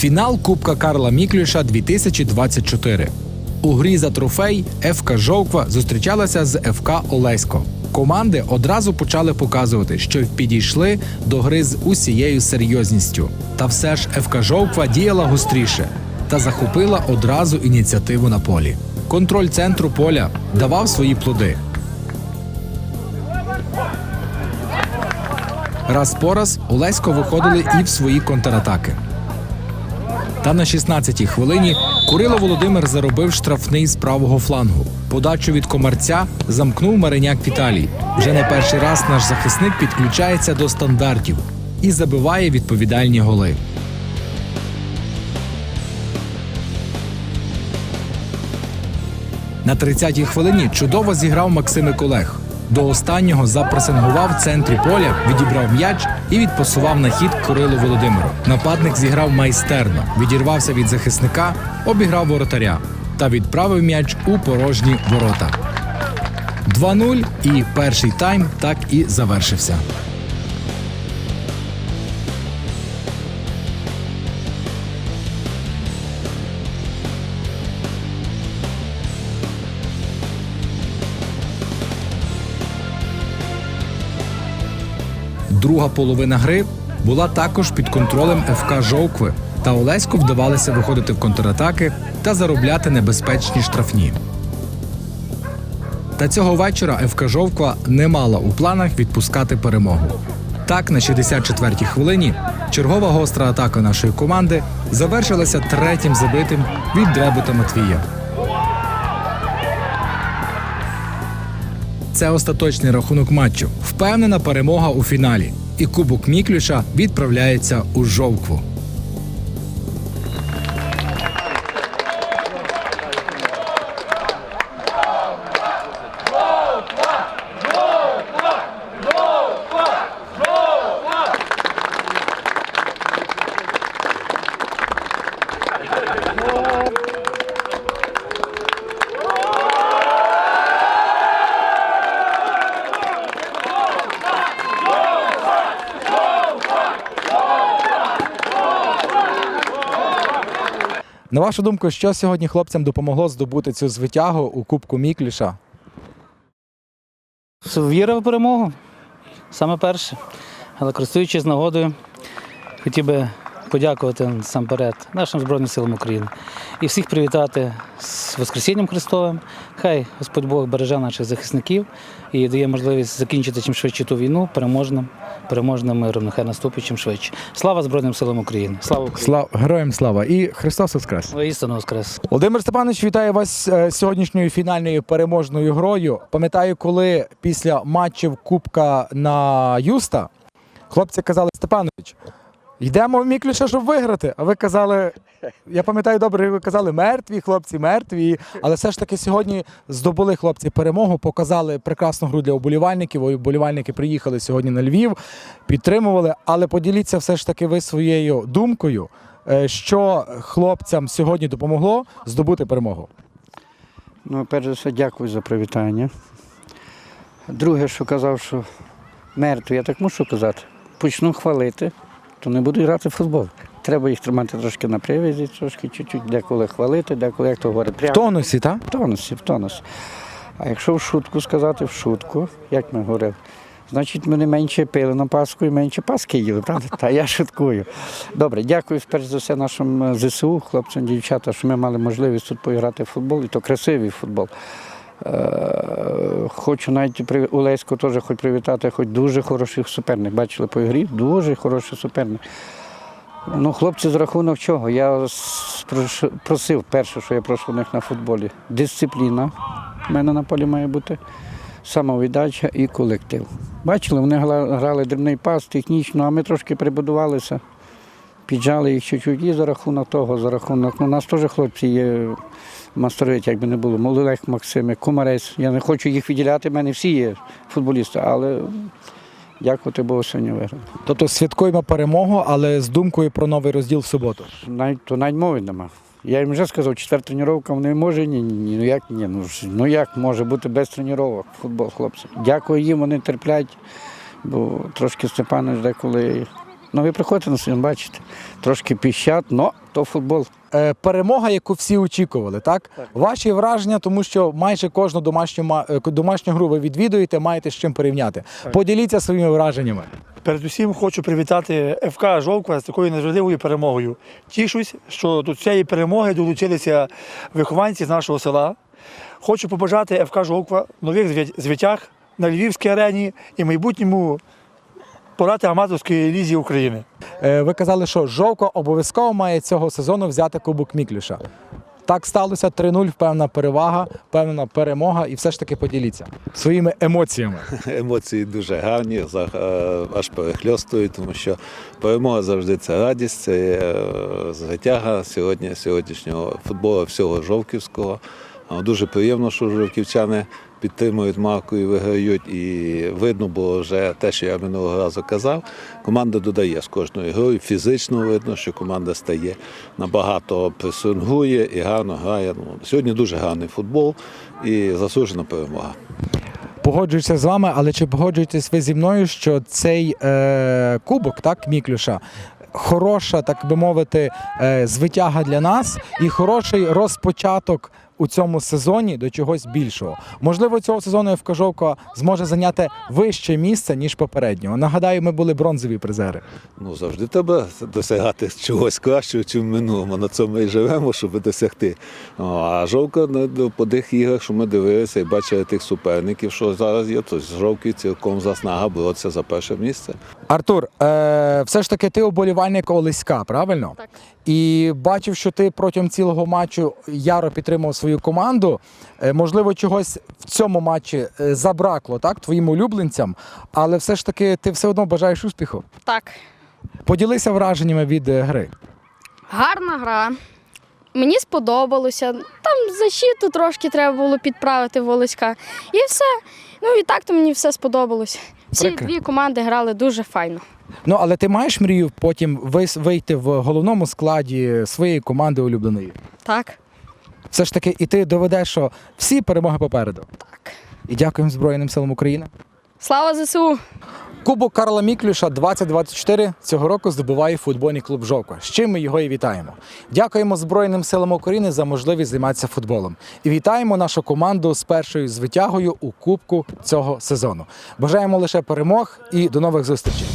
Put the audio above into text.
Фінал Кубка Карла Міклюша 2024. У грі за трофей ФК Жовква зустрічалася з ФК Олесько. Команди одразу почали показувати, що підійшли до гри з усією серйозністю. Та все ж ФК Жовква діяла гостріше та захопила одразу ініціативу на полі. Контроль центру поля давав свої плоди. Раз по раз Олесько виходили і в свої контратаки. Та на 16-й хвилині Курило Володимир заробив штрафний з правого флангу. Подачу від комарця замкнув Мариняк Віталій. Вже не перший раз наш захисник підключається до стандартів і забиває відповідальні голи. На 30-й хвилині чудово зіграв Максимик Олег. До останнього запресингував в центрі поля, відібрав м'яч і відпасував на хід Курилу Володимиру. Нападник зіграв майстерно, відірвався від захисника, обіграв воротаря та відправив м'яч у порожні ворота. 2-0 і перший тайм так і завершився. Друга половина гри була також під контролем ФК Жовкви, та Олеську вдавалося виходити в контратаки та заробляти небезпечні штрафні. Та цього вечора ФК Жовква не мала у планах відпускати перемогу. Так, на 64-й хвилині чергова гостра атака нашої команди завершилася третім забитим від Дребута Матвія. Це остаточний рахунок матчу. Впевнена перемога у фіналі. І Кубок Міклюша відправляється у Жовкву. На вашу думку, що сьогодні хлопцям допомогло здобути цю звитягу у Кубку Міклюша? Віра в перемогу. Саме перше. Але користуючись нагодою, хотів би подякувати насамперед нашим Збройним силам України і всіх привітати з Воскресінням Христовим. Хай Господь Бог береже наших захисників і дає можливість закінчити чим швидше ту війну переможним, переможним миром. Нехай наступить чим швидше. Слава Збройним силам України! Слава Україні! Слава героям слава і Христос Воскрес! Воістину Воскрес! Володимир Степанович, вітаю вас е, сьогоднішньою фінальною переможною грою. Пам'ятаю, коли після матчів Кубка на Юста хлопці казали Степанович, йдемо в Міклюша, щоб виграти. А ви казали, я пам'ятаю добре, ви казали, мертві хлопці, мертві. Але все ж таки сьогодні здобули хлопці перемогу, показали прекрасну гру для оболівальників. Оболівальники приїхали сьогодні на Львів, підтримували. Але поділіться все ж таки ви своєю думкою, е, що хлопцям сьогодні допомогло здобути перемогу. Ну, перш за все, дякую за привітання. Друге, що казав, що мертві, я так мушу казати, почну хвалити, то не буду грати в футбол. Треба їх тримати трошки на привязі, трошки чуть-чуть, деколи хвалити, деколи, як то говорить, В тонусі, так? В тонусі, в тонусі. А якщо в шутку сказати, в шутку, як ми говорили, значить ми не менше пили на Пасху і менше Паски їли, правда? Та я шуткую. Добре, дякую перш за все нашим е, ЗСУ, хлопцям, дівчатам, що ми мали можливість тут поіграти в футбол, і то красивий футбол. Е, Хочу навіть при Олеську теж хоч привітати, хоч дуже хороший суперник. Бачили по ігрі, дуже хороший суперник. Ну, хлопці, з рахунок чого? Я просив перше, що я прошу у них на футболі. Дисципліна в мене на полі має бути, самовіддача і колектив. Бачили, вони грали дрібний пас технічно, а ми трошки прибудувалися, піджали їх чуть-чуть. І за рахунок того, за рахунок. Ну, у нас теж хлопці є майструють, як би не було. Молодех Максим, Комарець. Я не хочу їх виділяти, в мене всі є футболісти, але дякувати Богу, сьогодні виграли. Тобто святкуємо перемогу, але з думкою про новий розділ в суботу. Навіть то навіть мови нема. Я їм вже сказав, четверта тренування не може, ні, ні, ні. Ну як ні? Ну, ж- ну як може бути без тренувань футбол, хлопці. Дякую їм, вони терплять, бо трошки Степанович деколи Ну ви приходите на стадіон, бачите, трошки піщать, але то футбол. Е, перемога, яку всі очікували, так? Ваші враження, тому що майже кожну домашню е, домашню гру ви відвідуєте, маєте з чим порівняти. Поділіться своїми враженнями. Передусім хочу привітати ФК Жовква з такою надважливою перемогою. Тішусь, що до цієї перемоги долучилися вихованці з нашого села. Хочу побажати ФК Жовква нових звитяг на Львівській арені і майбутньому порати аматорської лізі України. Е, ви казали, що Жовко обов'язково має цього сезону взяти Кубок Міклюша. Так сталося 3-0, певна перевага, певна перемога, і все ж таки поділіться своїми емоціями. Емоції дуже гарні, е, аж перехльостують, тому що перемога завжди це радість, це е, звитяга сьогодні, сьогоднішнього футболу всього Жовківського. Дуже приємно, що жовківчани підтримують марку і виграють. І видно було вже те, що я минулого разу казав. Команда додає з кожною грою. Фізично видно, що команда стає набагато пресингує і гарно грає. Ну, сьогодні дуже гарний футбол і заслужена перемога. Погоджуюся з вами, але чи погоджуєтесь ви зі мною, що цей е, кубок, так, Міклюша, хороша, так би мовити, е, звитяга для нас і хороший розпочаток у цьому сезоні до чогось більшого. Можливо, цього сезону ФК Жовко зможе зайняти вище місце, ніж попереднього. Нагадаю, ми були бронзові призери. Ну, завжди треба досягати чогось кращого, ніж в минулому. На цьому і живемо, щоб досягти. А жовка ну, по тих іграх, що ми дивилися і бачили тих суперників, що зараз є, то з жовки цілком заснага боротися за перше місце. Артур, е, все ж таки ти оболівальник Олеська, правильно? Так. І бачив, що ти протягом цілого матчу яро підтримав свою команду. Е, можливо, чогось в цьому матчі е, забракло так, твоїм улюбленцям, але все ж таки ти все одно бажаєш успіху. Так, Поділися враженнями від е, гри. гарна гра. Мені сподобалося. Там защиту трошки треба було підправити Волоська. І все. Ну і так то мені все сподобалось. Всі Прикро. дві команди грали дуже файно. Ну, але ти маєш мрію потім вис- вийти в головному складі своєї команди улюбленої. Так, Все ж таки, і ти доведеш, що всі перемоги попереду. так. І дякуємо Збройним силам України. Слава ЗСУ! Кубок Карла Міклюша 2024 цього року здобуває футбольний клуб Жовко. З чим ми його і вітаємо. Дякуємо Збройним силам України за можливість займатися футболом. І вітаємо нашу команду з першою звитягою у кубку цього сезону. Бажаємо лише перемог і до нових зустрічей.